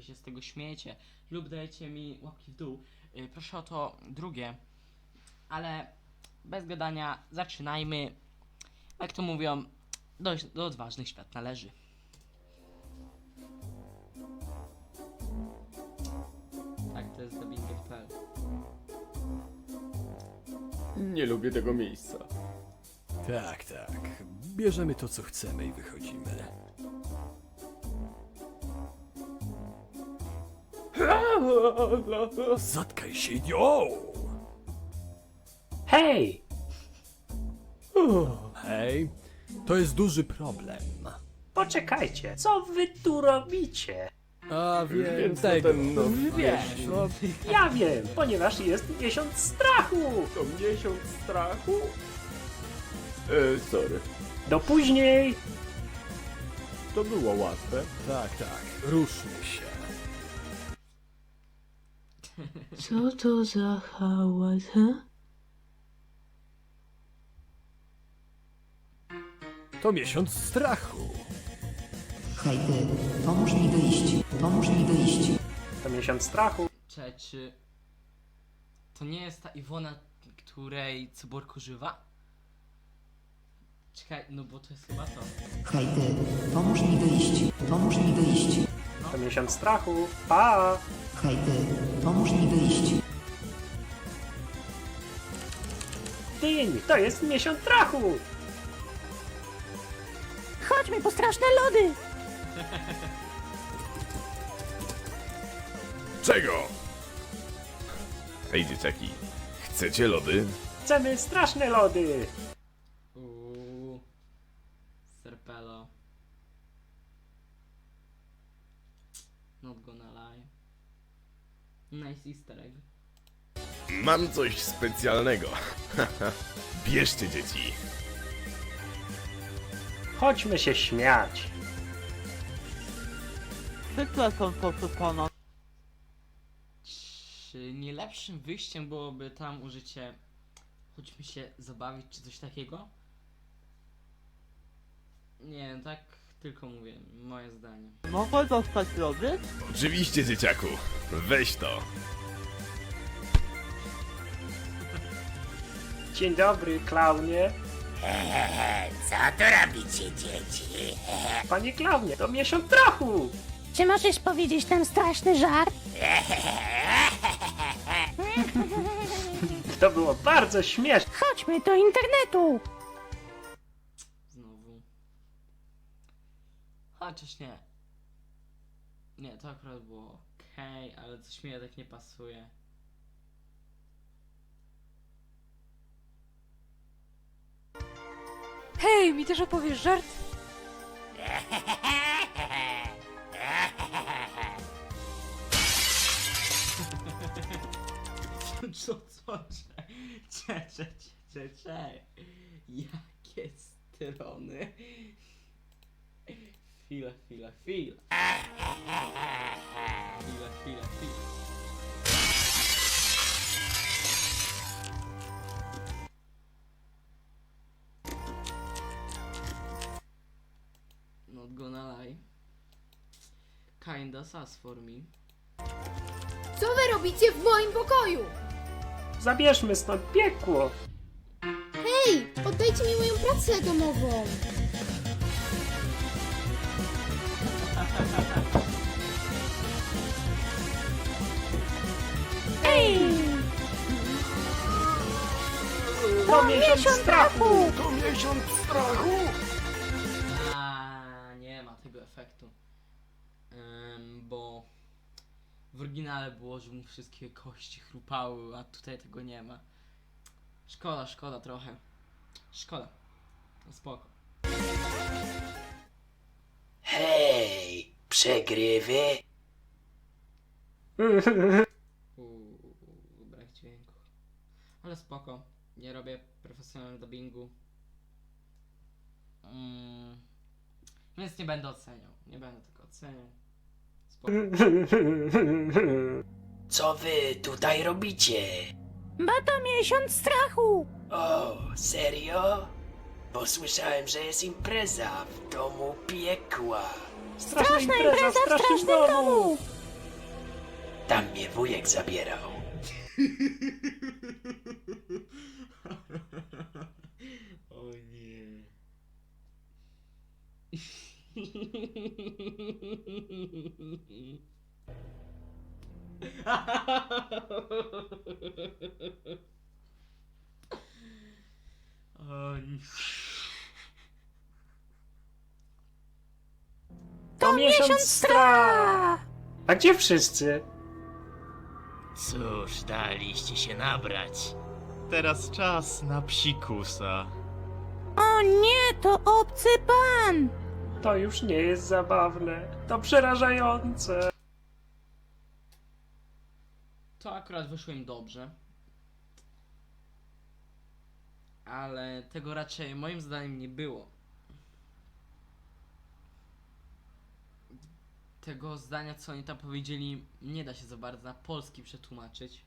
wy się z tego śmiejecie lub dajecie mi łapki w dół. Y, proszę o to drugie. Ale bez gadania zaczynajmy. Jak to mówią, do, do odważnych świat należy. Tak, to jest dubbing.pl. Nie lubię tego miejsca. Tak, tak. Bierzemy to, co chcemy i wychodzimy. Zatkaj się, idiot! Hej! Hej, to jest duży problem. Poczekajcie, co wy tu robicie? A wiem, Więc tego. ten Wiesz, no, Ja wiem, ponieważ jest miesiąc strachu! To miesiąc strachu? E, sorry. Do później! To było łatwe. tak, tak. Ruszmy się. Co to za hałas, he? To miesiąc strachu. Hej ty, pomóż mi wyjść, pomóż mi wyjść. To miesiąc strachu. Cze, czy to nie jest ta Iwona, której cyborg używa? Czekaj, no bo to jest chyba to. Hej ty, pomóż mi wyjść, pomóż mi wyjść. To miesiąc strachu. Pa! Hej ty, pomóż mi wyjść. Dyń, to jest miesiąc strachu! Chodźmy po straszne lody! Czego? Hej dzieciaki, chcecie lody? Chcemy straszne lody! Uuu. Serpelo. Not gonna lie. Nice easter egg. Mam coś specjalnego. Bierzcie dzieci. Chodźmy się śmiać. Przepraszam, proszę pana. Czy nie lepszym wyjściem byłoby tam użycie chodźmy się zabawić czy coś takiego? Nie, tak tylko mówię, moje zdanie. Mogę dostać lody? Oczywiście dzieciaku, weź to. Dzień dobry, klaunie. Co tu robicie, dzieci? Panie klaunie, to miesiąc strachu! Czy możesz powiedzieć nam straszny żart? To było bardzo śmieszne. Chodźmy do internetu! Chociaż nie. Nie, to akurat było okej, ale coś mi tak nie pasuje. Hej, mi też opowiesz żart? Co, co, cze, cze, cze, cze, cze, cze. Jakie strony. Chwila, chwila, chwila. Chwila, chwila, chwila. Not gonna lie. Kinda sus for me. Co wy robicie w moim pokoju? Zabierzmy stąd piekło. Hej, oddajcie mi moją pracę domową. To miesiąc strachu! To miesiąc strachu! A nie ma tego efektu. Em, bo w oryginale było, że mu wszystkie kości chrupały, a tutaj tego nie ma. Szkoda, szkoda trochę. Szkoda. No spoko. Hej, przegrywy? Uuu, brak dźwięku. Ale spoko. Nie robię profesjonalnego dubbingu. Mm, więc nie będę oceniał. Nie będę tego oceniał. Spoko. Co wy tutaj robicie? Bo to miesiąc strachu! O, serio? Bo słyszałem, że jest impreza w domu piekła. Straszna impreza w strasznym domu! Tam mnie wujek zabierał. O nie. To miesiąc strachu! A gdzie wszyscy? Cóż, daliście się nabrać. Teraz czas na psikusa. O nie, to obcy pan! To już nie jest zabawne. To przerażające. To akurat wyszło im dobrze. Ale tego raczej moim zdaniem nie było. Tego zdania, co oni tam powiedzieli, nie da się za bardzo na polski przetłumaczyć.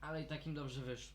Ale i tak im dobrze wyszło.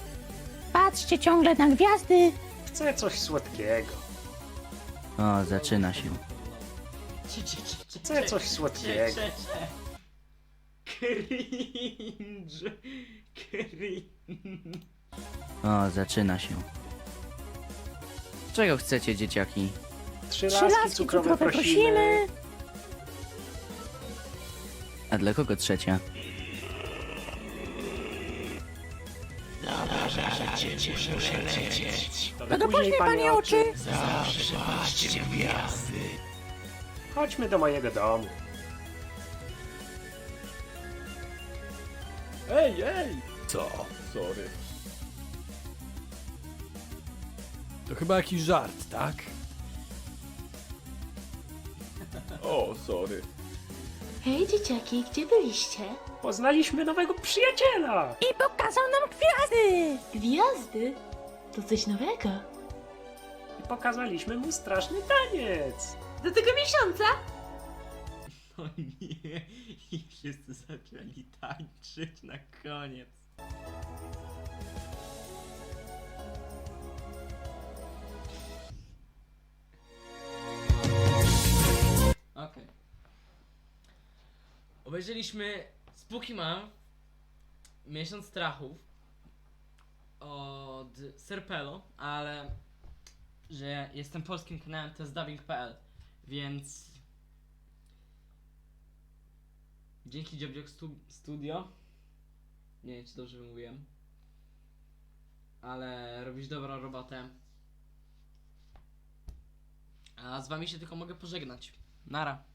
Patrzcie ciągle na gwiazdy. Chcę coś słodkiego. O, zaczyna się. Chcę coś słodkiego. Cringe. Cringe. O, zaczyna się. Czego chcecie, dzieciaki? Trzy Trzy laski laski cukrowe cukrowe prosimy. prosimy. A dla kogo trzecia? To do później, panie oczy. Chodźmy do mojego domu. Ej, ej! Co? Sorry. To chyba jakiś żart, tak? O, sorry. Hej dzieciaki, gdzie byliście? Poznaliśmy nowego przyjaciela. I pokazał nam gwiazdy. Gwiazdy? To coś nowego. I pokazaliśmy mu straszny taniec. Do tego miesiąca? O nie. I wszyscy zaczęli tańczyć na koniec. Okej. Obejrzeliśmy Spooky Mom Miesiąc Strachów od Serpelo, ale że jestem polskim kanałem to jest dubbing.pl, więc dzięki JobJob stu Studio nie wiem czy dobrze wymówiłem ale robisz dobrą robotę a z wami się tylko mogę pożegnać. Nara.